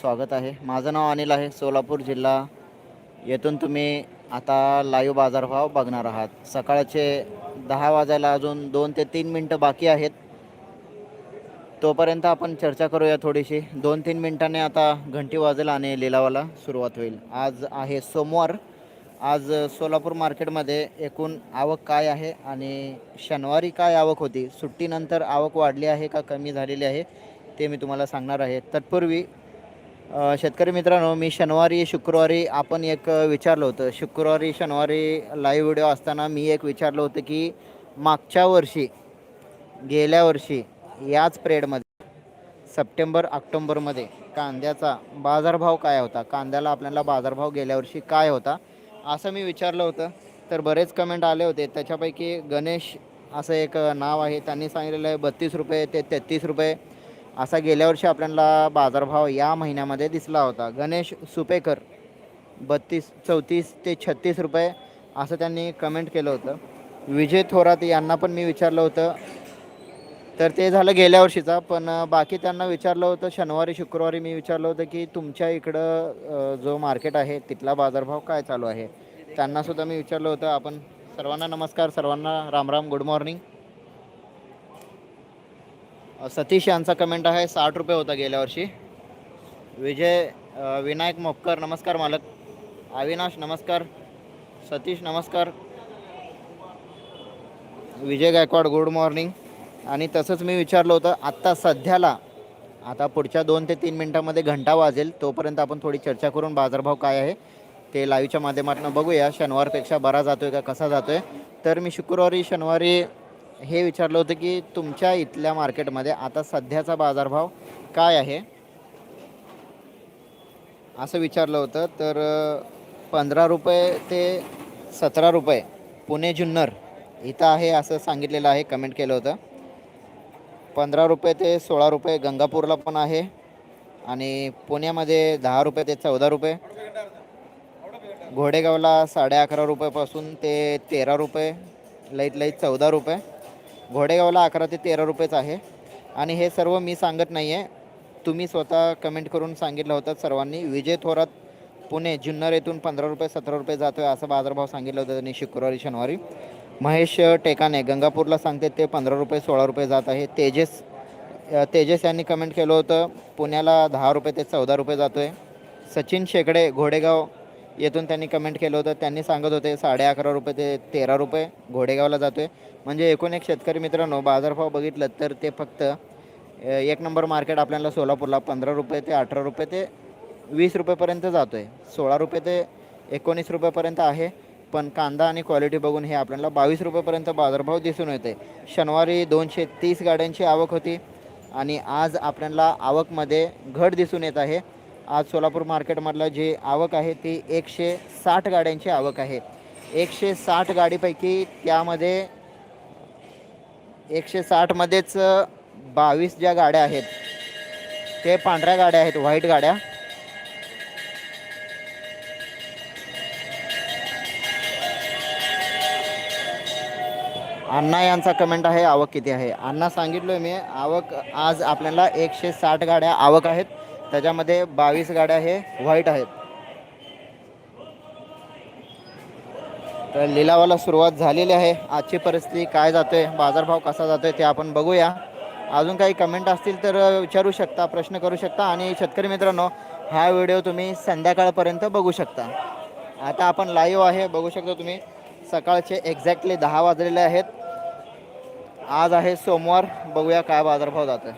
स्वागत आहे. माझं नाव अनिल आहे. सोलापूर जिल्हा. येथून तुम्ही आता लाईव्ह बाजारभाव बघणार आहात. सकाळचे दहा वाजायला अजून दोन ते तीन मिनटं बाकी आहेत. तोपर्यंत आपण चर्चा करूया थोडीशी. दोन तीन मिनटाने आता घंटी वाजेल आणि लिलावाला सुरुवात होईल. आज आहे सोमवार. आज सोलापूर मार्केटमध्ये एकूण आवक काय आहे आणि शनिवारी काय आवक होती? सुट्टीनंतर आवक वाढली आहे का? कमी झालेली आहे ते मी तुम्हाला सांगणार आहे. तत्पूर्वी शेतकरी मित्रांनो मी शनिवारी शुक्रवारी आपण एक विचारलं होतं. शुक्रवारी शनिवारी लाईव्ह व्हिडिओ असताना मी एक विचारलं होतं की मागच्या वर्षी गेल्या वर्षी याच प्रेडमध्ये सप्टेंबर ऑक्टोंबरमध्ये कांद्याचा बाजारभाव काय होता? कांद्याला आपल्याला बाजारभाव गेल्या वर्षी काय होता? असं मी विचारलं होतं. तर बरेच कमेंट आले होते. त्याच्यापैकी गणेश असं एक नाव आहे. त्यांनी सांगितलेलं आहे बत्तीस रुपये ते तेहतीस रुपये. असा गेल्या वर्षी आपल्याला बाजारभाव या महिन्यामध्ये दिसला होता. गणेश सुपेकर बत्तीस चौतीस ते छत्तीस रुपये असं त्यांनी कमेंट केलं होतं. विजय थोरात यांना पण मी विचारलं होतं. तर ते झालं गेल्या वर्षीचा पण बाकी त्यांना विचारलं होतं शनिवारी शुक्रवारी मी विचारलं होतं की तुमच्या इकडं जो मार्केट आहे तिथला बाजारभाव काय चालू आहे? त्यांनासुद्धा मी विचारलं होतं. आपण सर्वांना नमस्कार सर्वांना रामराम गुड मॉर्निंग सतीश यांचा कमेंट आहे साठ रुपये होता गेल्या वर्षी. विजय विनायक मोपकर नमस्कार मालक. अविनाश नमस्कार. सतीश नमस्कार. विजय गायकवाड गुड मॉर्निंग आणि तसंच मी विचारलं होतं आत्ता सध्याला आता पुढच्या दोन ते तीन मिनटामध्ये घंटा वाजेल तोपर्यंत आपण थोडी चर्चा करून बाजारभाव काय आहे ते लाईव्हच्या माध्यमातून बघूया. शनिवारपेक्षा बरा जातो आहे का कसा जातो आहे तर मी शुक्रवारी शनिवारी हे विचारलं होतं की तुमच्या इथल्या मार्केटमध्ये आता सध्याचा बाजारभाव काय आहे? असं विचारलं होतं. तर पंधरा रुपये ते सतरा रुपये पुणे जुन्नर इथं आहे असं सांगितलेलं आहे कमेंट केलं होतं. पंधरा रुपये ते सोळा रुपये गंगापूरला पण आहे आणि पुण्यामध्ये दहा रुपये ते चौदा रुपये. घोडेगावला साडे अकरा रुपयापासून ते तेरा रुपये लईत लईत चौदा रुपये. घोडेगावला अकरा ते तेरा रुपयेच आहे. आणि हे सर्व मी सांगत नाही आहे तुम्ही स्वतः कमेंट करून सांगितलं होतं सर्वांनी. विजय थोरात पुणे जुन्नर येथून पंधरा रुपये सतरा रुपये जातो आहे असा बाजारभाव सांगितलं होतं त्यांनी शुक्रवारी शनिवारी. महेश टेकाने गंगापूरला सांगते ते पंधरा रुपये सोळा रुपये जात आहे. तेजस तेजस यांनी कमेंट केलं होतं. पुण्याला दहा रुपये ते चौदा रुपये जातो आहे सचिन शेकडे घोडेगाव येथून त्यांनी कमेंट केलं होतं. त्यांनी सांगत होते साडे अकरा रुपये ते तेरा रुपये घोडेगावला जातो आहे म्हणजे एकूण एक शेतकरी मित्रांनो बाजारभाव बघितलं तर ते फक्त एक नंबर मार्केट आपल्याला सोलापूरला पंधरा रुपये ते अठरा रुपये ते वीस रुपयेपर्यंत जातो आहे सोळा रुपये ते एकोणीस रुपयेपर्यंत आहे. पण कांदा आणि क्वालिटी बघून हे आपल्याला बावीस रुपयेपर्यंत बाजारभाव दिसून येते शनिवारी दोनशे तीस गाड्यांची आवक होती आणि आज आपल्याला आवकमध्ये घट दिसून येत आहे. आज सोलापूर मार्केटमधलं जे आवक आहे ती एकशे साठ गाड्यांची आवक आहे. एकशे साठ गाडीपैकी त्यामध्ये एकशे साठमध्येच बावीस ज्या गाड्या आहेत ते पांढऱ्या गाड्या आहेत व्हाईट गाड्या. अण्णा यांचा कमेंट आहे आवक किती आहे? अण्णा सांगितलं मी आवक आज आपल्याला एकशे साठ गाड्या आवक आहेत. त्याच्यामध्ये बावीस गाड्या हे व्हाईट आहेत. तर लिलावाला सुरुवात झालेली आहे. आजची परिस्थिती काय जाते बाजारभाव कसा जातोय ते आपण बघूया. अजून काही कमेंट असतील तर विचारू शकता प्रश्न करू शकता. आणि शेतकरी मित्रांनो हा व्हिडिओ तुम्ही संध्याकाळपर्यंत बघू शकता. आता आपण लाईव्ह आहे बघू शकता तुम्ही. सकाळचे एक्झॅक्टली दहा वाजलेले आहेत. आज आहे सोमवार बघूया काय बाजारभाव जातोय.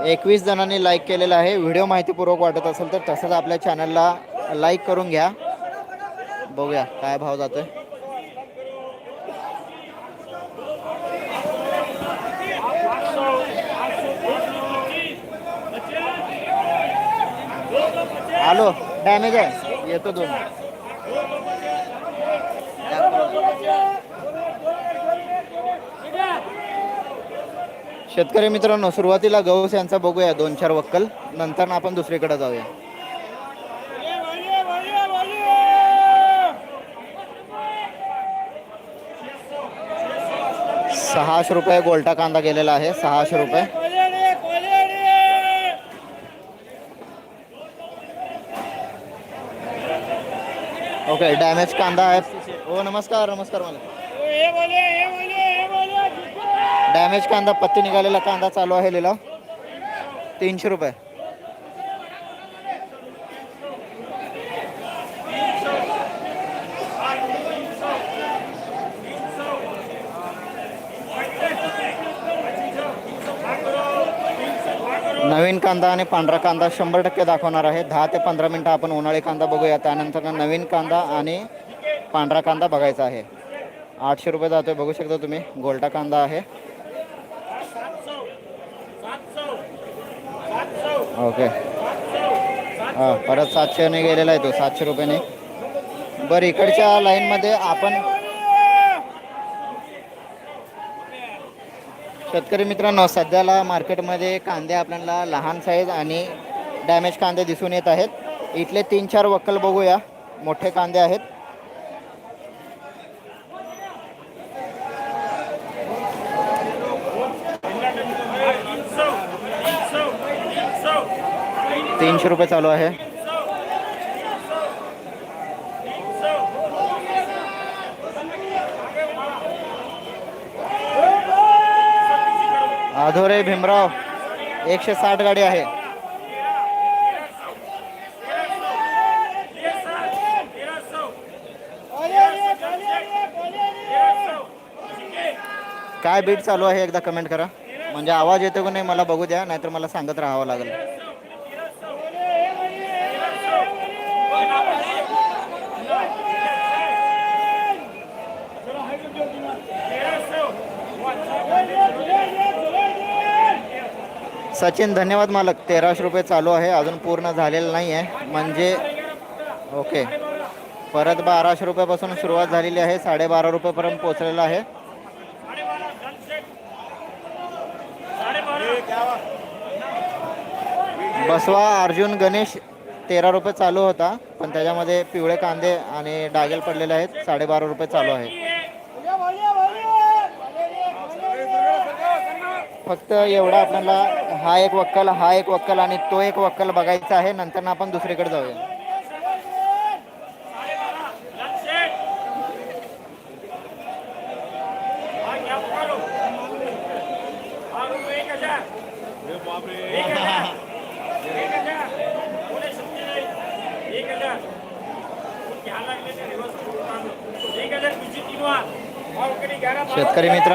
एकवीस जणांनी लाईक केलेला आहे. व्हिडिओ माहितीपूर्वक वाटत असेल तर तसंच आपल्या चॅनलला लाईक करून घ्या. बघूया काय भाव जातोय. हॅलो डॅमेज आहे. येतो दोन. शेतकरी मित्रांनो सुरुवातीला गौस यांचा बघूया दोन चार वक्कल नंतर आपण दुसरीकडे जाऊया. सहाशे रुपये गोल्टा कांदा गेलेला आहे सहाशे रुपये. ओके डॅमेज कांदा आहे. हो नमस्कार नमस्कार मला डॅमेज कांदा पत्ती निघालेला कांदा चालू आहे लिलाव. तीनशे रुपये. नवीन कांदा आणि पांढरा कांदा शंभर टक्के दाखवणार आहे. दहा ते पंधरा मिनटं आपण उन्हाळी कांदा बघूया. त्यानंतर नवीन कांदा आणि पांढरा कांदा बघायचा आहे. आठशे रुपये जातोय बघू शकता तुम्ही. गोल्डा कांदा आहे. ओके हां परत सातशेने गेलेला आहे तो सातशे रुपयाने. बरं इकडच्या लाईनमध्ये आपण शेतकरी मित्रांनो सध्याला मार्केटमध्ये कांदे आपल्याला लहान साईज आणि डॅमेज कांदे दिसून येत आहेत. इथले तीन चार वक्कल बघूया. मोठे कांदे आहेत. तीनशे रुपये चालू आहे. आधोरे भीमराव एकशे साठ गाडी आहे. काय बीट चालू आहे एकदा कमेंट करा. म्हणजे आवाज येतो की नाही मला बघू द्या नाहीतर मला सांगत राहावं लागेल. सचिन धन्यवाद मालक. तेराशे रुपये चालू आहे. अजून पूर्ण झालेलं नाही आहे म्हणजे ओके. परत बाराशे रुपयापासून सुरुवात झालेली आहे. साडेबारा रुपयेपर्यंत पोहोचलेलं आहे. बसवा अर्जुन गणेश तेरा रुपये चालू होता. पण त्याच्यामध्ये पिवळे कांदे आणि डागेल पडलेले आहेत. साडेबारा रुपये चालू आहे. फक्त एवढा आपल्याला हा एक वक्कल हा एक वक्कल आणि तो एक वक्कल बघायचा आहे. नंतर आपण दुसरीकडे जाऊया.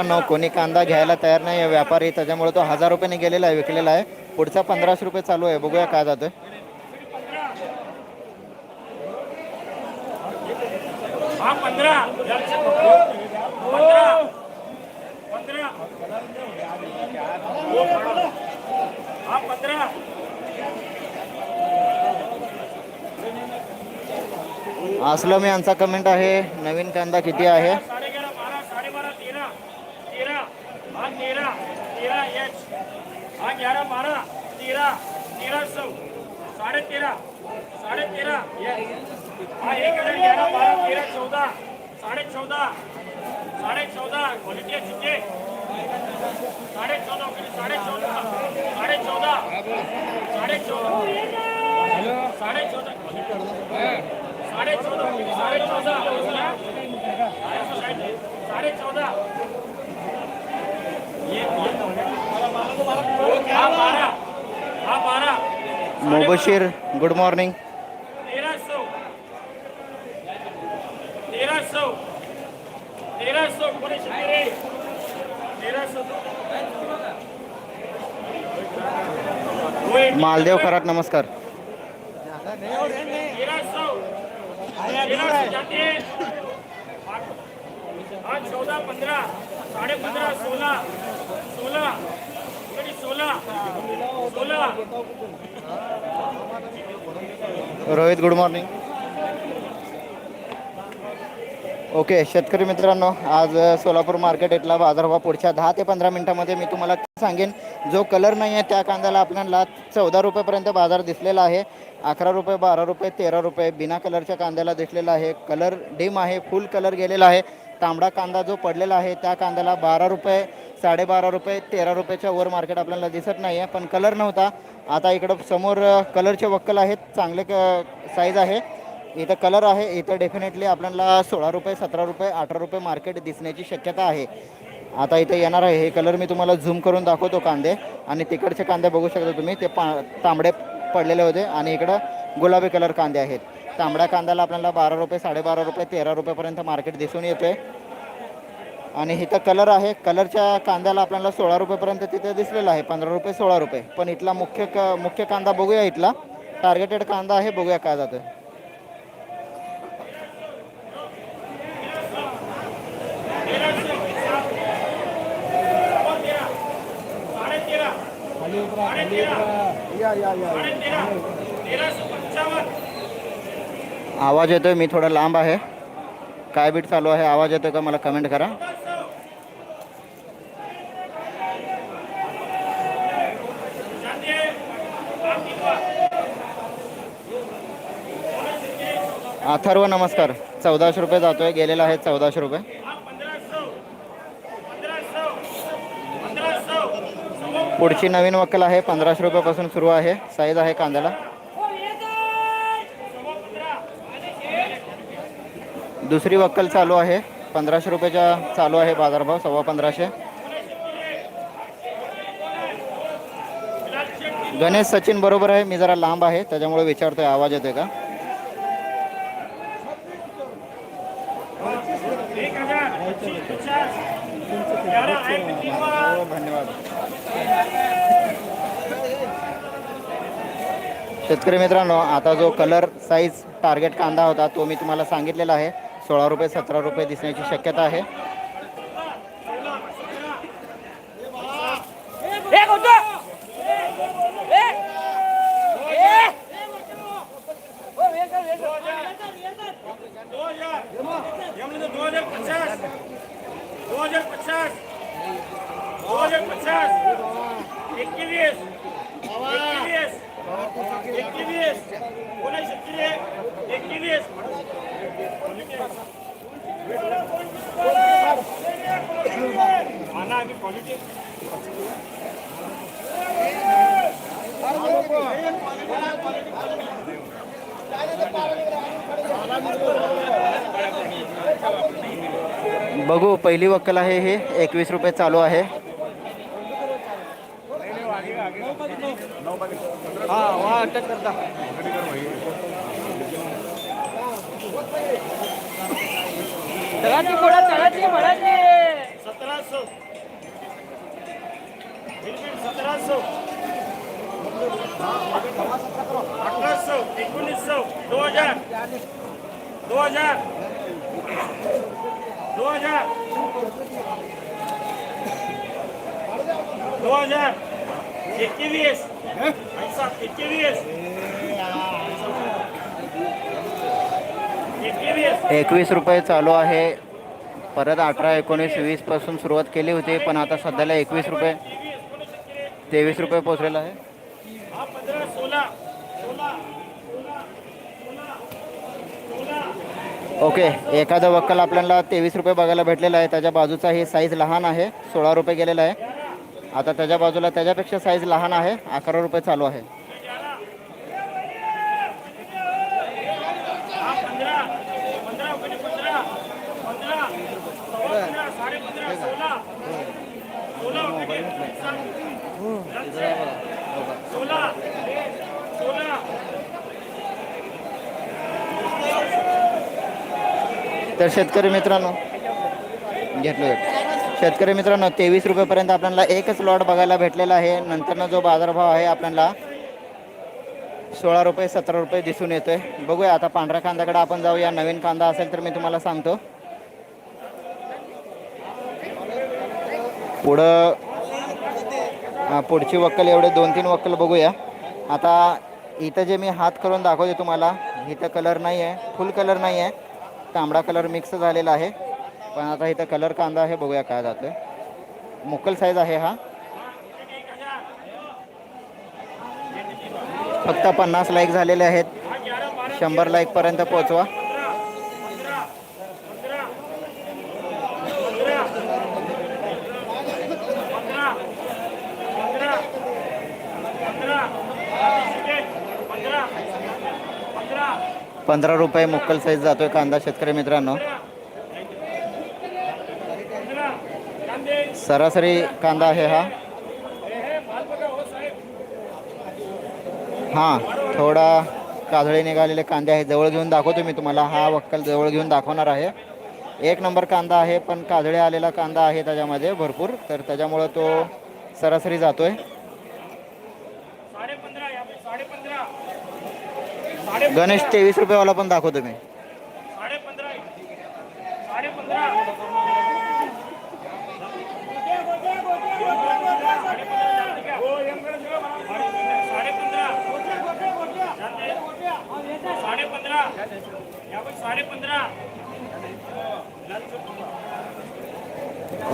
मित्रांनो कोणी कांदा घ्यायला तयार नाही आहे व्यापारी त्याच्यामुळे तो हजार रुपयाने गेलेला आहे विकलेला आहे. पुढचा पंधराशे रुपये चालू आहे. बघूया काय जातोय. हा हा असलम यांचा कमेंट आहे नवीन कांदा किती आहे साडे ग्यारा बारा साडे बारा तेरा तेरा हा तेरा तेरा एच हा ग्यारा बारा तेरा तेरा सौ साढ़े तेरा साढ़े तेरा हाँ एक हजार ग्यारह बारह तेरह चौदह साढ़े चौदह साढ़े चौदह क्वालिटी आहे चिंचे साडे चौदा साडे चौदा साडे चौदा साडे चौदा साडे चौदा साडे चौदा साडे चौदा साडे चौदा हा बारा हा मोबशीर गुड मॉर्निंग मालदेव खरात नमस्कार. चौदा पंधरा साडे पंधरा सोळा सोळा. रोहित गुड मॉर्निंग ओके शेतकरी मित्रांनो आज सोलापूर मार्केट इथला बाजारभाव पुढच्या दहा ते पंधरा मिनिटामध्ये मी तुम्हाला सांगेन. जो कलर नाही आहे त्या कांद्याला आपल्याला चौदा रुपयेपर्यंत बाजार दिसलेला आहे. अकरा रुपये बारा रुपये तेरा रुपये बिना कलरच्या कांद्याला दिसलेला आहे. कलर डिम आहे फुल कलर गेलेला आहे. तांबडा कांदा जो पडलेला आहे त्या कांद्याला बारा रुपये साडेबारा रुपये तेरा रुपयाच्या वर मार्केट आपल्याला दिसत नाही आहे पण कलर नव्हता. आता इकडं समोर कलरचे वक्कल आहेत. चांगले क साईज आहे. इथं कलर आहे. इथं डेफिनेटली आपल्याला सोळा रुपये सतरा रुपये अठरा रुपये मार्केट दिसण्याची शक्यता आहे. आता इथे येणार आहे. हे कलर मी तुम्हाला झूम करून दाखवतो कांदे. आणि तिकडचे कांदे बघू शकता तुम्ही. ते पा तांबडे पडलेले होते. आणि इकडं गुलाबी कलर कांदे आहेत. तांबड्या कांद्याला आपल्याला बारा रुपये साडेबारा रुपये तेरा रुपयेपर्यंत मार्केट दिसून येते आणि इथं कलर आहे. कलरच्या कांद्याला आपल्याला सोळा रुपयेपर्यंत तिथे दिसलेला आहे. पंधरा रुपये सोळा रुपये. पण इथला मुख्य क मुख्य कांदा बघूया इथला. टार्गेटेड कांदा आहे. बघूया काय जातं या तेरा साडे तेरा साडे तेरा तेराशे पंचावन्न आवाज येतोय मी थोडा लांब आहे. काय बीट चालू आहे? आवाज येतोय का? मला कमेंट करा. अथर्व नमस्कार. चौदाशे रुपये जातोय. गेलेला आहे चौदाशे रुपये. पुढची नवीन वक्कल आहे. पंधराशे रुपयापासून सुरू आहे. साईज आहे कांद्याला. दुसरी वक्कल चालू आहे. पंधराशे रुपयाच्या चालू आहे बाजारभाव सव्वा पंधराशे. गणेश सचिन बरोबर आहे मी जरा लांब आहे त्याच्यामुळे विचारतोय आवाज येतोय का? धन्यवाद. शेतकरी मित्रांनो आता जो कलर साईज टार्गेट कांदा होता तो मी तुम्हाला सांगितलेला आहे. सोळा रुपये सतरा रुपये दिसण्याची शक्यता आहे एक होतो दो हजार यामध्ये दो हजार पचास दो हजार पचास दो हजार पचास एकवीस एकवीस एकवीस कोणाशे किती एकवीस आणा आम्ही क्वालिटी बघू पहिली वक्कल आहे हे. एकवीस रुपये चालू आहे. सतराशे. बिलकुल दो हजार. दो हजार. दो हजार एकवीस रुपये चालू आहे. परत अठरा एकोणीस वीसपासून सुरुवात केली होती पण आता सध्याला एकवीस रुपये तेवीस रुपये पोचलेला आहे. सोळा. ओके एखादं वक्कल आपल्याला तेवीस रुपये बघायला भेटलेलं आहे त्याच्या बाजूचा हे साईज लहान आहे सोळा रुपये गेलेला आहे आता त्याच्या बाजूला त्याच्यापेक्षा साईज लहान आहे अकरा रुपये चालू आहे सोला पंधरा पंधरा कोणी पंधरा पंधरा सव्वा पंधरा साडे पंधरा सोळा सोळा कोणी सोळा सोळा तर शेतकरी मित्रांनो घेतलं. शेतकरी मित्रांनो तेवीस रुपयेपर्यंत आपल्याला एकच लॉट बघायला भेटलेला आहे. नंतरनं जो बाजारभाव आहे आपल्याला सोळा रुपये सतरा रुपये दिसून येतोय. बघूया आता पांढऱ्या कांद्याकडे आपण जाऊया. नवीन कांदा असेल तर मी तुम्हाला सांगतो. पुढं पुढची वक्कल एवढे दोन तीन वक्कल बघूया. आता इथं जे मी हात करून दाखवते तुम्हाला इथं कलर नाही आहे फुल कलर नाही आहे तांबडा कलर मिक्स झालेला आहे. पण आता इथं कलर कांदा आहे बघूया काय जातोय. मोकल साईज आहे हा. फक्त पन्नास लाईक झालेले आहेत. शंभर लाईकपर्यंत पोहोचवा पंधरा पंधरा पंधरा पंधरा पंधरा पंधरा रुपये मुक्कल साईज जातोय कांदा शेतकरी मित्रांनो. सरासरी कांदा आहे हा. हा हां थोडा काजळे निघालेले कांदे आहे जवळ घेऊन दाखवतो मी तुम्हाला. हा वक्कल जवळ घेऊन दाखवणार आहे. एक नंबर कांदा आहे पण काजळे आलेला कांदा आहे त्याच्यामध्ये भरपूर. तर त्याच्यामुळं तो सरासरी जातोय साडे पंधरा या साडे पंधरा साडे गणेश तेवीस रुपयेवाला पण दाखवतो मी.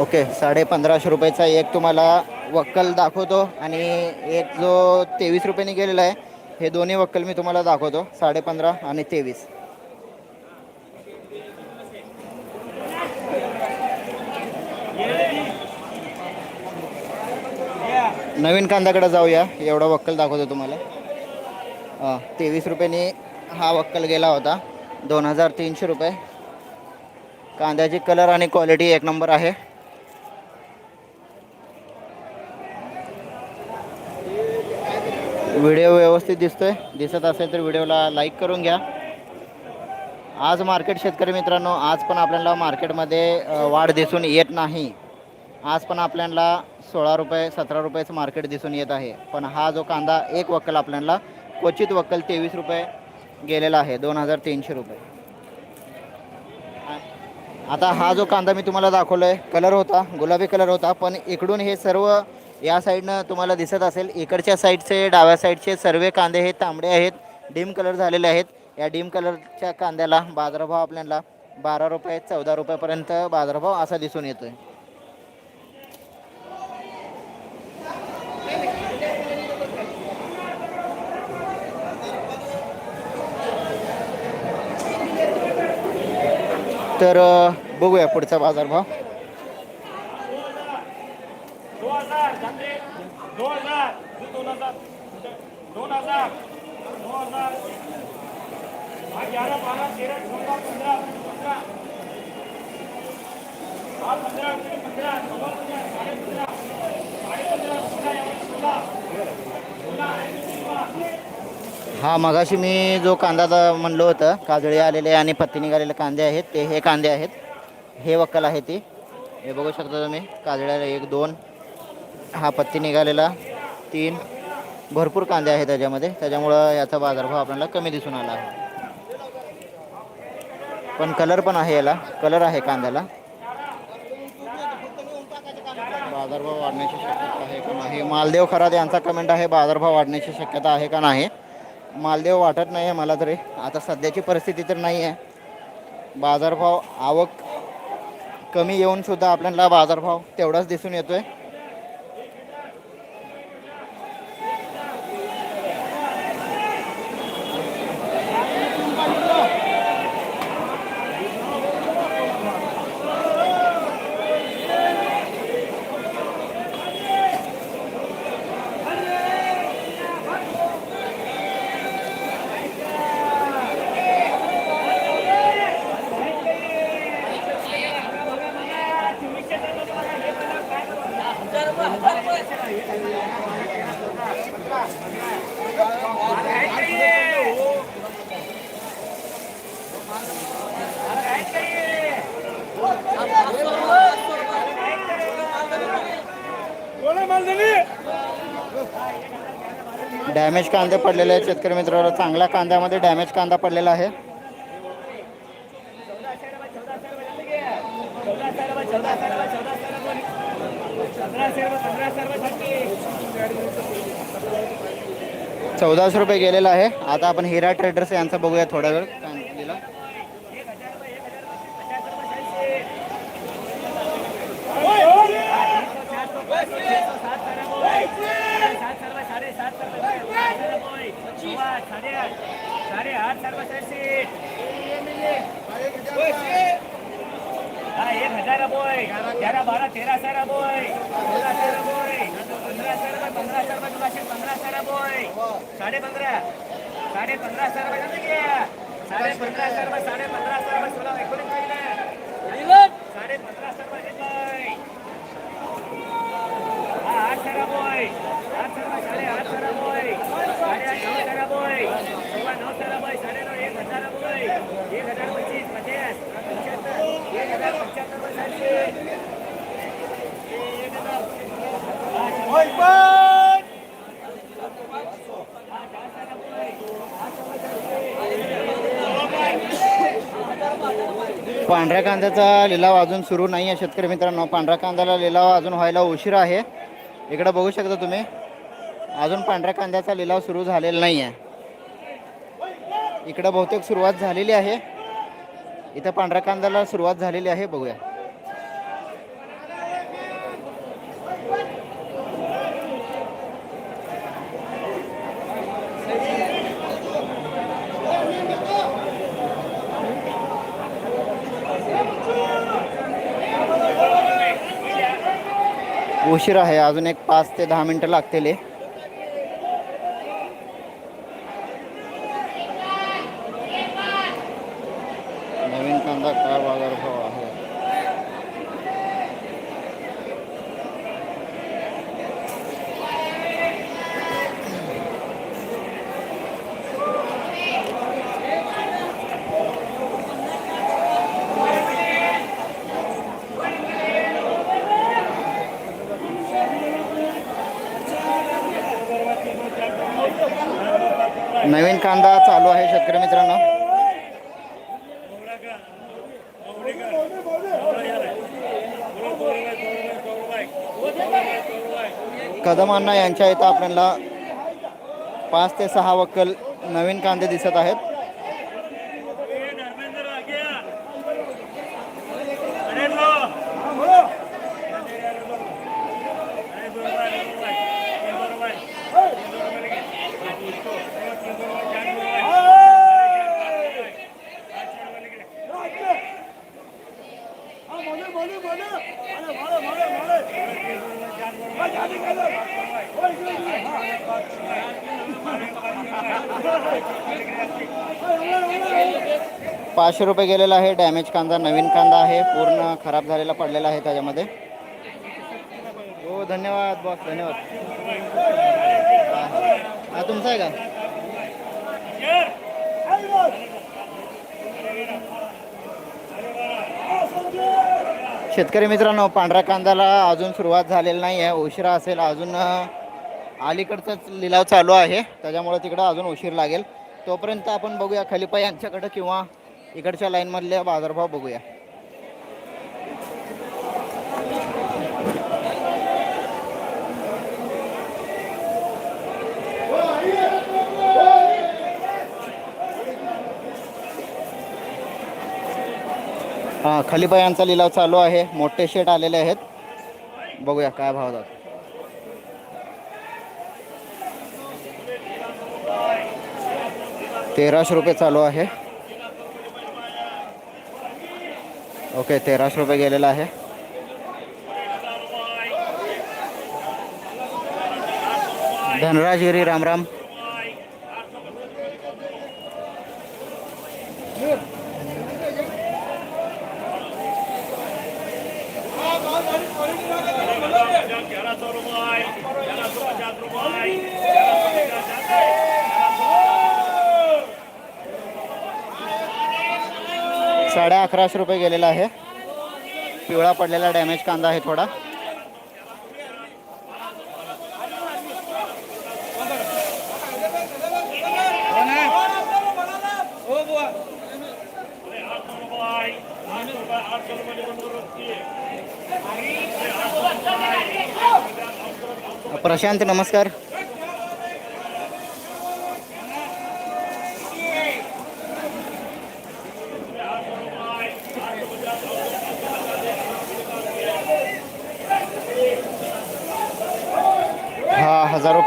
ओके साडे पंधराशे रुपयाचा एक तुम्हाला वक्कल दाखवतो आणि एक जो तेवीस रुपयाने गेलेला आहे हे दोन्ही वक्कल मी तुम्हाला दाखवतो साडे पंधरा आणि तेवीस. नवीन कांद्याकडे जाऊया एवढा वक्कल दाखवतो तुम्हाला. हां तेवीस रुपयाने हा वक्कल गेला होता दोन हजार तीनशे रुपये. कांद्याची कलर आणि क्वालिटी एक नंबर आहे. व्हिडिओ व्यवस्थित दिसतोय. दिसत असेल तर व्हिडिओला लाईक करून घ्या. आज मार्केट शेतकरी मित्रांनो आज पण आपल्याला मार्केटमध्ये वाढ दिसून येत नाही. आज पण आपल्याला सोळा रुपये सतरा रुपयाचं मार्केट दिसून येत आहे. पण हा जो कांदा एक वक्कल आपल्याला क्वचित वक्कल तेवीस रुपये गेलेला आहे दोन हजार तीनशे रुपये. आता हा जो कांदा मी तुम्हाला दाखवलो आहे कलर होता गुलाबी कलर होता पण इकडून हे सर्व या साईडनं तुम्हाला दिसत असेल इकडच्या साईडचे डाव्या साईडचे सर्व कांदे हे तांबडे आहेत डीम कलर झालेले आहेत. या डीम कलरच्या कांद्याला बाजारभाव आपल्याला बारा रुपये चौदा रुपयापर्यंत बाजारभाव असा दिसून येतोय. तर बघूया पुढचा बाजारभाव दो हजार जाते दो हजार दोन हजार. दोन हजार हजार. हा ग्यारह बारह तेरह चौदह पंद्रह पंद्रह पंद्रह पंद्रह पंद्रह साढ़े पंद्रह साढ़े पंद्रह सोलह सोलह सोलह हा मगाशी मी जो कांदा म्हणलो होतं काजळी आलेले आणि पत्ती निघालेले कांदे आहेत ते हे कांदे आहेत. हे वक्कल आहे ती. हे बघू शकता तुम्ही काजळ्या एक दोन हा पत्ती निघालेला. तीन भरपूर कांदे आहेत त्याच्यामध्ये. त्याच्यामुळं याचा बाजारभाव आपल्याला कमी दिसून आला आहे. पण कलर पण आहे याला. कलर आहे कांद्याला. बाजारभाव वाढण्याची शक्यता आहे का नाही? मालदेव खराद यांचा कमेंट आहे बाजारभाव वाढण्याची शक्यता आहे का नाही? मालदेव वाटत नाही आहे मला तरी. आता सध्याची परिस्थिती तर नाही आहे बाजारभाव आवक कमी येऊनसुद्धा आपल्याला बाजारभाव तेवढाच दिसून येतो आहे मालधनी डॅमेज कांदे पडलेले आहेत शेतकरी मित्रांनो. चांगल्या कांद्यामध्ये डॅमेज कांदा पडलेला आहे. चौदाशे रुपये गेलेला आहे. आता आपण हिरा ट्रेडर्स यांचा बघूया थोडा वेळ कांदीला साडे आठ सर्व हा एक हजार बोय तेरा बारा तेरा सारा बोय सोळा सारा बोय पंधरा सारा पंधरा सारा तुलाशे पंधरा सारा बोय साडे पंधरा. साडे पंधरा सारा पाहिजे घ्या साडे पंधरा हजार रुपये साडे पंधरा हजार रुपये सोळा एकोणीस महिने साडे पंधरा हजार रुपये घेतोय हा आठ करा बोय आठ करा साडे आठ करा बोय साडे आठ नऊ करा बोय सव्वा नऊ करा बोय साडे नऊ एक हजार बोय एक हजार पच्चीस पचास पंच्याहत्तर एक हजार पंच्याहत्तर रुपये सातशे एक हजार पांढऱ्या कांद्याचा लिलाव अजून सुरू नाही आहे शेतकरी मित्रांनो. पांढऱ्या कांद्याला लिलाव अजून व्हायला उशीर आहे. इकडं बघू शकता तुम्ही. अजून पांढऱ्या कांद्याचा लिलाव सुरू झालेला नाही आहे. इकडं बहुतेक सुरुवात झालेली आहे. इथं पांढऱ्या कांद्याला सुरुवात झालेली आहे. बघूया. उशीर आहे अजून एक पाच ते दहा मिनटं लागतील हे. नवीन कांदा काय बाजारभाव आहे नवीन कांदा चालू आहे शेतकरी मित्रांनो कदमांना यांच्या इथं आपल्याला पाच ते सहा वक्कल नवीन कांदे दिसत आहेत. पाचशे रुपये गेलेला आहे. डॅमेज कांदा नवीन कांदा आहे. पूर्ण खराब झालेला पडलेला आहे त्याच्यामध्ये. हो धन्यवाद बॉस धन्यवाद. हा तुमचा आहे का? शेतकरी मित्रांनो पांढऱ्या कांद्याला अजून सुरुवात झालेली नाही आहे. उशिरा असेल. अजून अलीकडचाच लिलाव चालू आहे. त्याच्यामुळे तिकडं अजून उशीर लागेल. तोपर्यंत आपण बघूया खलिपा यांच्याकडं किंवा इकडच्या लाईनमधल्या बाजारभाव बघूया. हां खलिपा यांचा लिलाव चालू आहे. मोठे शेट आलेले आहेत. बघूया काय भाव जातो. तेराशे रुपये चालू आहे. ओके तेराशे रुपये गेलेला आहे. धनराजगिरी रामराम. साडे अकराशे रुपये गेलेला आहे. पिवळा पडलेला डॅमेज कांदा थोडा. प्रशांत नमस्कार.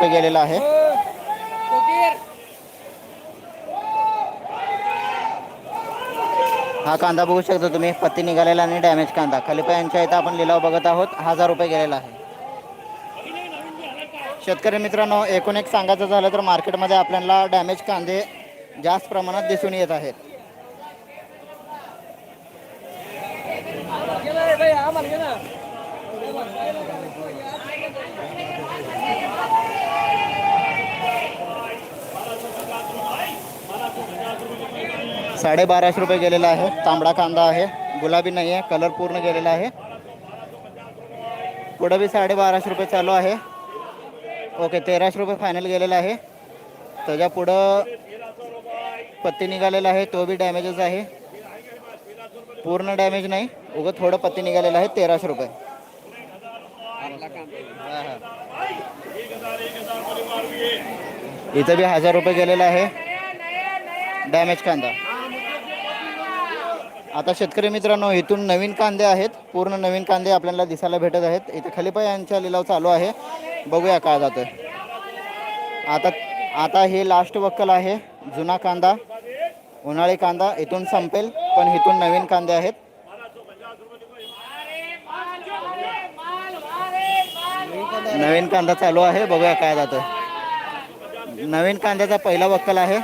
कुठे गेलेला आहे. हा कांदा बघू शकता तुम्ही. पत्ती निघालेला आणि डॅमेज कांदा. खलिपायांच्या इथं आपण लिलाव बघत आहोत. हजार रुपये गेलेला आहे. शेतकरी मित्रांनो एकूण एक सांगायचं झालं तर मार्केटमध्ये आपल्याला डॅमेज कांदे जास्त प्रमाणात दिसून येत आहेत. साडेबाराशे रुपये गेलेला आहे. तांबडा कांदा आहे. गुलाबी नाही आहे कलर पूर्ण गेलेला आहे. पुढं बी साडेबाराशे रुपये चालू आहे. ओके तेराशे रुपये फायनल गेलेला आहे. त्याच्या पुढं पत्ती निघालेला आहे. तो बी डॅमेजच आहे. पूर्ण डॅमेज नाही. उगं थोडं पत्ती निघालेलं आहे. तेराशे रुपये. इथं बी हजार रुपये गेलेला आहे. डॅमेज कांदा. आता शेतकरी मित्रांनो इथून नवीन कांदे आहेत. पूर्ण नवीन कांदे आपल्याला दिसायला भेटत आहेत. इथे खलिपा यांचा लिलाव चालू आहे. बघूया काय जातं आता आता हे लास्ट वक्कल आहे. जुना कांदा उन्हाळी कांदा इथून संपेल पण इथून नवीन कांदे आहेत. नवीन कांदा चालू आहे. बघूया काय जातं नवीन कांद्याचा पहिला वक्कल आहे.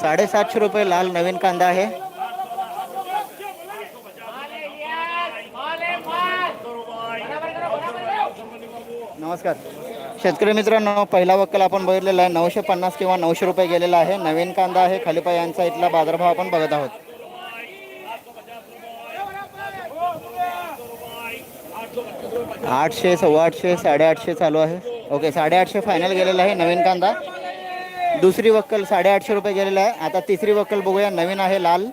साडेसातशे रुपये लाल नवीन कांदा आहे. नमस्कार. शेतकरी मित्रांनो पहिला वक्कल आपण बघितलेला आहे. नऊशे पन्नास किंवा नऊशे रुपये गेलेला आहे. नवीन कांदा आहे. खालीपा यांचा इथला बाजारभाव आपण बघत आहोत. आठशे सव्वा आठशे साडेआठशे चालू आहे. ओके साडेआठशे फायनल गेलेला आहे नवीन कांदा. दुसरी वक्कल साडेआठशे रुपये गेलेला आहे. आता तिसरी वक्कल बघूया. नवीन आहे लाल.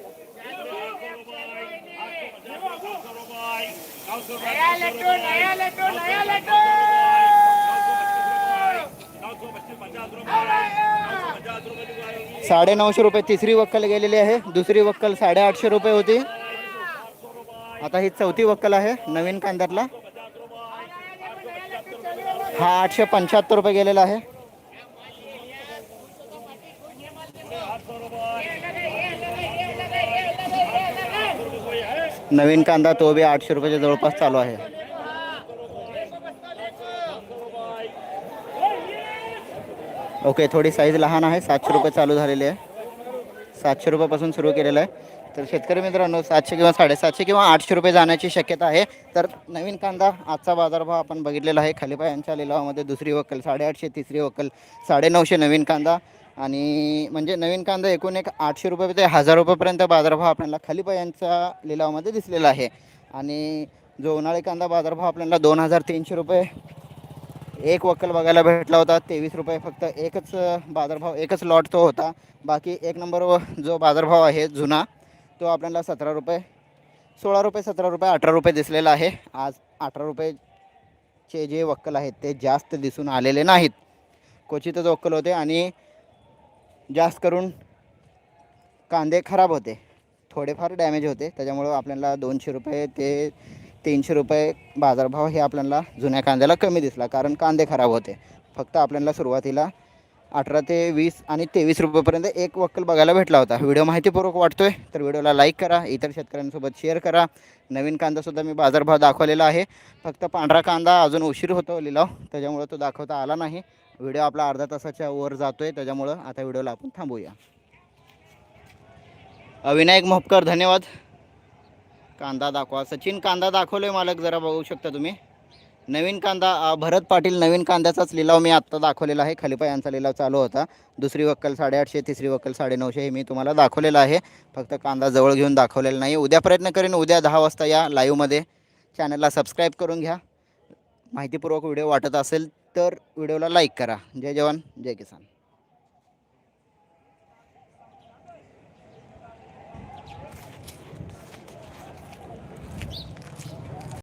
साडे नऊशे रुपये तिसरी वक्कल गेलेली आहे. दुसरी वक्कल साडेआठशे रुपये होती. आता ही चौथी वक्कल आहे नवीन कांदरला हा आठशे पंच्याहत्तर रुपये गेलेला आहे. नवीन कांदा तो बी आठशे रुपयाच्या जवळपास चालू आहे. ओके थोडी साईज लहान आहे सातशे रुपये चालू झालेली आहे. सातशे रुपयापासून सुरू केलेलं आहे. तर शेतकरी मित्रांनो सातशे किंवा साडेसातशे किंवा आठशे रुपये जाण्याची शक्यता आहे. तर नवीन कांदा आजचा बाजारभाव आपण बघितलेला आहे. खालीपा यांच्या लिलावामध्ये दुसरी वक्कल साडेआठशे तिसरी वक्कल साडेनऊशे नवीन कांदा. आणि म्हणजे नवीन कांदा एकूण एक आठशे रुपये ते हजार रुपयेपर्यंत बाजारभाव आपल्याला खालीपा यांच्या लिलावामध्ये दिसलेला आहे. आणि जो उन्हाळी कांदा बाजारभाव आपल्याला दोन हजार तीनशे रुपये एक वक्कल बघायला भेटला होता तेवीस रुपये फक्त एकच बाजारभाव एकच लॉट तो होता. बाकी एक नंबर जो बाजारभाव आहे जुना तो आपल्याला सतरा रुपये सोळा रुपये सतरा रुपये अठरा रुपये दिसलेला आहे. आज अठरा रुपयेचे जे वक्कल आहेत ते जास्त दिसून आलेले नाहीत. क्वचितच वक्कल होते आणि जास्त करून कांदे खराब होते. थोडेफार डॅमेज होते. त्याच्यामुळं आपल्याला दोनशे रुपये ते तीनशे रुपये बाजारभाव हे आपल्याला जुन्या कांद्याला कमी दिसला. कारण कांदे खराब होते. फक्त आपल्याला सुरुवातीला अठरा ते वीस आणि तेवीस रुपयेपर्यंत एक वक्कल बघायला भेटला होता. व्हिडिओ माहितीपूर्वक वाटतोय तर व्हिडिओला लाईक करा इतर शेतकऱ्यांसोबत शेअर करा. नवीन कांदासुद्धा मी बाजारभाव दाखवलेला आहे. फक्त पांढरा कांदा अजून उशीर होतो लिलाव त्याच्यामुळं तो दाखवता आला नाही. व्हिडिओ आपला अर्धा तासाच्या वर जातोय त्याच्यामुळं आता व्हिडिओला आपण थांबूया. विनायक मोपकर धन्यवाद. कांदा दाखवा. सचिन कांदा दाखवलोय मालक जरा बघू शकता तुम्ही. नवीन कांदा भरत पाटील नवीन कांद्याचाच लिलाव मी आत्ता दाखवलेला आहे. खलिपा यांचा लिलाव चालू होता. दुसरी वक्कल साडेआठशे तिसरी वक्कल साडेनऊशे हे मी तुम्हाला दाखवलेलं आहे. फक्त कांदा जवळ घेऊन दाखवलेला नाही. उद्या प्रयत्न करेन उद्या दहा वाजता या लाईव्हमध्ये चॅनलला सबस्क्राईब करून घ्या. माहितीपूर्वक व्हिडिओ वाटत असेल तर व्हिडिओला लाईक करा. जय जवान जय किसान.